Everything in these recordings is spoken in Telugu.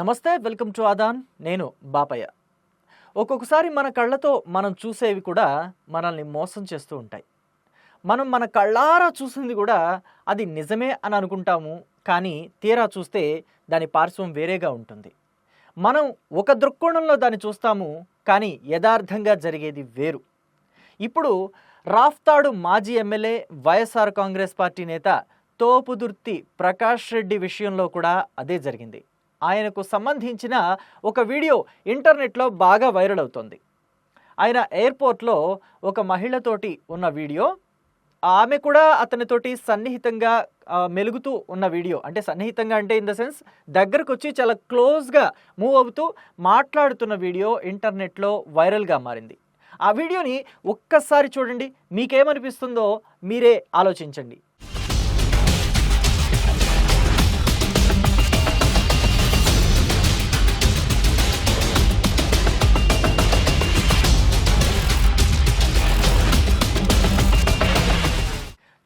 నమస్తే వెల్కమ్ టు ఆదాన్. నేను బాపయ్య. ఒక్కొక్కసారి మన కళ్ళతో మనం చూసేవి కూడా మనల్ని మోసం చేస్తూ ఉంటాయి. మనం మన కళ్ళారా చూసింది కూడా అది నిజమే అని అనుకుంటాము కానీ తీరా చూస్తే దాని పార్శ్వం వేరేగా ఉంటుంది. మనం ఒక దృక్కోణంలో దాన్ని చూస్తాము కానీ యథార్థంగా జరిగేది వేరు. ఇప్పుడు రాఫ్తాడు మాజీ ఎమ్మెల్యే వైఎస్ఆర్ కాంగ్రెస్ పార్టీ నేత తోపుదుర్తి ప్రకాష్ రెడ్డి విషయంలో కూడా అదే జరిగింది. ఆయనకు సంబంధించిన ఒక వీడియో ఇంటర్నెట్లో బాగా వైరల్ అవుతోంది. ఆయన ఎయిర్పోర్ట్లో ఒక మహిళతోటి ఉన్న వీడియో ఆమె కూడా అతనితోటి సన్నిహితంగా మెలుగుతూ ఉన్న వీడియో. అంటే సన్నిహితంగా అంటే ఇన్ ద సెన్స్ దగ్గరకు వచ్చి చాలా క్లోజ్గా మూవ్ అవుతూ మాట్లాడుతున్న వీడియో ఇంటర్నెట్లో వైరల్గా మారింది. ఆ వీడియోని ఒక్కసారి చూడండి మీకేమనిపిస్తుందో మీరే ఆలోచించండి.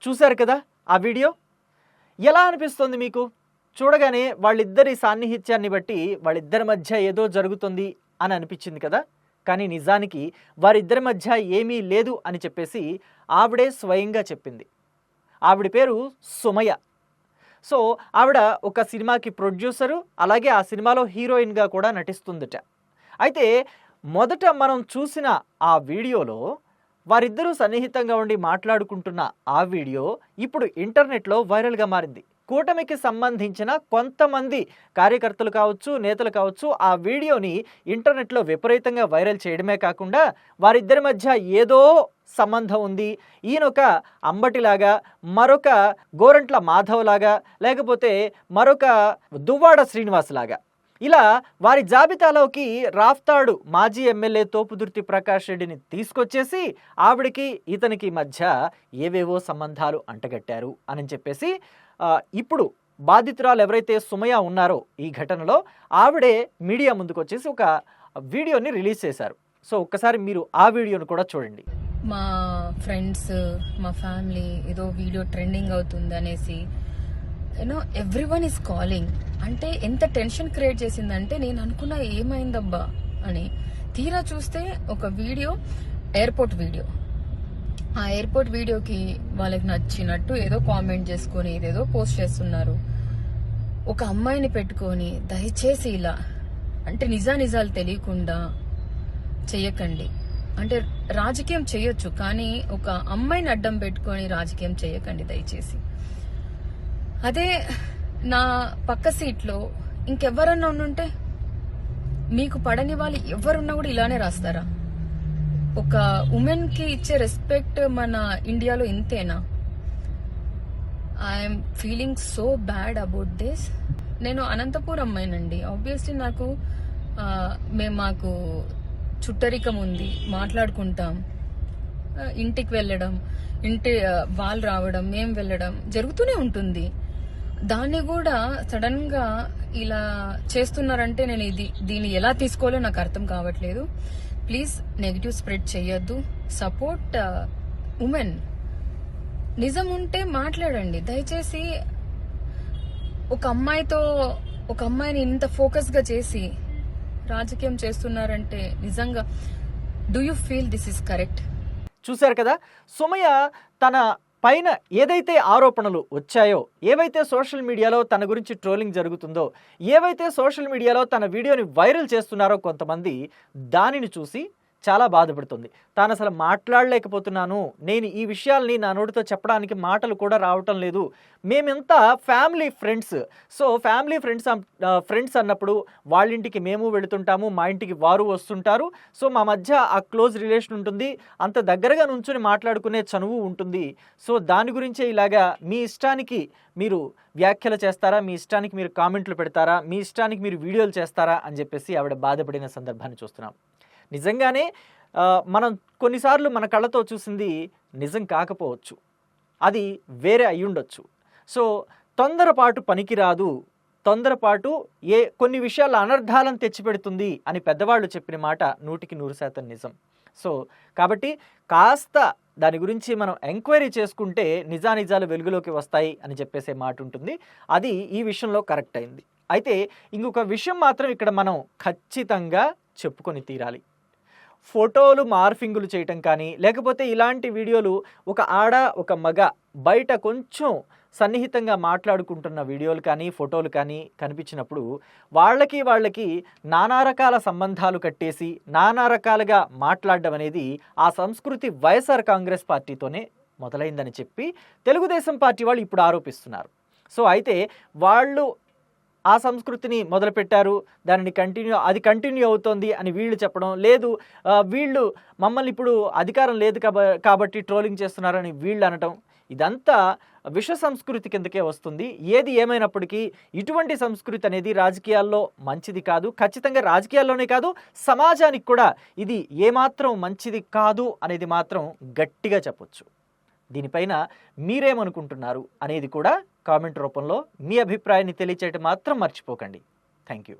చూశారు కదా ఆ వీడియో? ఎలా అనిపిస్తుంది మీకు? చూడగానే వాళ్ళిద్దరి సాన్నిహిత్యాన్ని బట్టి వాళ్ళిద్దరి మధ్య ఏదో జరుగుతుంది అని అనిపించింది కదా? కానీ నిజానికి వారిద్దరి మధ్య ఏమీ లేదు అని చెప్పేసి ఆవిడే స్వయంగా చెప్పింది. ఆవిడ పేరు సుమయ. సో ఆవిడ ఒక సినిమాకి ప్రొడ్యూసరు అలాగే ఆ సినిమాలో హీరోయిన్గా కూడా నటిస్తుందట. అయితే మొదట మనం చూసిన ఆ వీడియోలో వారిద్దరూ సన్నిహితంగా ఉండి మాట్లాడుకుంటున్న ఆ వీడియో ఇప్పుడు ఇంటర్నెట్లో వైరల్గా మారింది. కూటమికి సంబంధించిన కొంతమంది కార్యకర్తలు కావచ్చు నేతలు కావచ్చు ఆ వీడియోని ఇంటర్నెట్లో విపరీతంగా వైరల్ చేయడమే కాకుండా వారిద్దరి మధ్య ఏదో సంబంధం ఉంది. ఈయన ఒక అంబటిలాగా మరొక గోరంట్ల మాధవ్ లాగా లేకపోతే మరొక దువ్వాడ శ్రీనివాస్ లాగా ఇలా వారి జాబితాలోకి రాఫ్తాడు మాజీ ఎమ్మెల్యే తోపుదుర్తి ప్రకాష్ రెడ్డిని తీసుకొచ్చేసి ఆవిడకి ఇతనికి మధ్య ఏవేవో సంబంధాలు అంటగట్టారు అని చెప్పేసి ఇప్పుడు బాధితురాలు ఎవరైతే సుమయ ఉన్నారో ఈ ఘటనలో ఆవిడే మీడియా ముందుకు వచ్చేసి ఒక వీడియోని రిలీజ్ చేశారు. సో ఒక్కసారి మీరు ఆ వీడియోను కూడా చూడండి. మా ఫ్రెండ్స్ మా ఫ్యామిలీ ఏదో వీడియో ట్రెండింగ్ అవుతుంది అనేసి you know every one is calling అంటే ఎంత టెన్షన్ క్రియేట్ చేసిందంటే నేను అనుకున్నా ఏమైందబ్బా అని. తీరా చూస్తే ఒక వీడియో ఎయిర్పోర్ట్ వీడియో ఆ ఎయిర్పోర్ట్ వీడియోకి వాళ్ళకి నచ్చినట్టు ఏదో కామెంట్ చేసుకొని ఏదేదో పోస్ట్ చేస్తున్నారు. ఒక అమ్మాయిని పెట్టుకొని దయచేసి ఇలా అంటే నిజా నిజాలు తెలియకుండా చెయ్యకండి. అంటే రాజకీయం చేయొచ్చు కానీ ఒక అమ్మాయిని అడ్డం పెట్టుకొని రాజకీయం చేయకండి దయచేసి. అదే నా పక్క సీట్లో ఇంకెవరన్నా ఉండుంటే మీకు పడని వాళ్ళు ఎవరున్నా కూడా ఇలానే రాస్తారా? ఒక ఉమెన్కి ఇచ్చే రెస్పెక్ట్ మన ఇండియాలో ఇంతేనా? I'm feeling so bad about this. నేను అనంతపూర్ అమ్మాయినండి. ఆబ్వియస్లీ నాకు మేము మాకు చుట్టరికం ఉంది. మాట్లాడుకుంటాం. ఇంటికి వెళ్ళడం ఇంటి వాళ్ళు రావడం మేము వెళ్ళడం జరుగుతూనే ఉంటుంది. దాన్ని కూడా సడన్గా ఇలా చేస్తున్నారంటే నేను ఇది దీన్ని ఎలా తీసుకోవాలో నాకు అర్థం కావట్లేదు. ప్లీజ్ నెగిటివ్ స్ప్రెడ్ చేయొద్దు. Support women. నిజం ఉంటే మాట్లాడండి. దయచేసి ఒక అమ్మాయితో ఒక అమ్మాయిని ఇంత ఫోకస్గా చేసి రాజకీయం చేస్తున్నారంటే నిజంగా do you feel this is correct చూశారు కదా? సుమయ తన పైన ఏదైతే ఆరోపణలు వచ్చాయో ఏవైతే సోషల్ మీడియాలో తన గురించి ట్రోలింగ్ జరుగుతుందో ఏవైతే సోషల్ మీడియాలో తన వీడియోని వైరల్ చేస్తున్నారో కొంతమంది దానిని చూసి చాలా బాధపడుతుంది. తాను అసలు మాట్లాడలేకపోతున్నాను. నేను ఈ విషయాల్ని నా నోటితో చెప్పడానికి మాటలు కూడా రావటం లేదు. మేమంతా family friends. So family friends friends అన్నప్పుడు వాళ్ళ ఇంటికి మేము వెళుతుంటాము మా ఇంటికి వారు వస్తుంటారు. సో మా మధ్య ఆ క్లోజ్ రిలేషన్ ఉంటుంది. అంత దగ్గరగా నుంచుని మాట్లాడుకునే చనువు ఉంటుంది. సో దాని గురించే ఇలాగా మీ ఇష్టానికి మీరు వ్యాఖ్యలు చేస్తారా? మీ ఇష్టానికి మీరు కామెంట్లు పెడతారా? మీ ఇష్టానికి మీరు వీడియోలు చేస్తారా? అని చెప్పేసి ఆవిడ బాధపడిన సందర్భాన్ని చూస్తున్నాం. నిజంగానే మనం కొన్నిసార్లు మన కళ్ళతో చూసింది నిజం కాకపోవచ్చు. అది వేరే అయ్యుండొచ్చు. సో తొందరపాటు పనికిరాదు. తొందరపాటు ఏ కొన్ని విషయాల అనర్థాలను తెచ్చిపెడుతుంది అని పెద్దవాళ్ళు చెప్పిన మాట నూటికి నూరు శాతం నిజం. సో కాబట్టి కాస్త దాని గురించి మనం ఎంక్వైరీ చేసుకుంటే నిజానిజాలు వెలుగులోకి వస్తాయి అని చెప్పేసే మాట ఉంటుంది. అది ఈ విషయంలో కరెక్ట్ అయింది. అయితే ఇంకొక విషయం మాత్రం ఇక్కడ మనం ఖచ్చితంగా చెప్పుకొని తీరాలి. ఫోటోలు మార్ఫింగులు చేయటం కానీ లేకపోతే ఇలాంటి వీడియోలు ఒక ఆడ ఒక మగ బయట కొంచెం సన్నిహితంగా మాట్లాడుకుంటున్న వీడియోలు కానీ ఫోటోలు కానీ కనిపించినప్పుడు వాళ్ళకి వాళ్ళకి నానా రకాల సంబంధాలు కట్టేసి నానా రకాలుగా మాట్లాడడం అనేది ఆ సంస్కృతి వైఎస్ఆర్ కాంగ్రెస్ పార్టీతోనే మొదలైందని చెప్పి తెలుగుదేశం పార్టీ వాళ్ళు ఇప్పుడు ఆరోపిస్తున్నారు. సో అయితే వాళ్ళు ఆ సంస్కృతిని మొదలుపెట్టారు. దానిని కంటిన్యూ అది కంటిన్యూ అవుతోంది అని వీళ్ళు చెప్పడం లేదు. వీళ్ళు మమ్మల్ని ఇప్పుడు అధికారం లేదు కాబట్టి ట్రోలింగ్ చేస్తున్నారని వీళ్ళు అనటం ఇదంతా విష సంస్కృతి కిందకే వస్తుంది. ఏది ఏమైనప్పటికీ ఇటువంటి సంస్కృతి అనేది రాజకీయాల్లో మంచిది కాదు. ఖచ్చితంగా రాజకీయాల్లోనే కాదు సమాజానికి కూడా ఇది ఏమాత్రం మంచిది కాదు అనేది మాత్రం గట్టిగా చెప్పొచ్చు. దీనిపైన మీరేమనుకుంటున్నారు అనేది కూడా కామెంట్ రూపంలో మీ అభిప్రాయాన్ని తెలియచేయటం మాత్రం మర్చిపోకండి. Thank you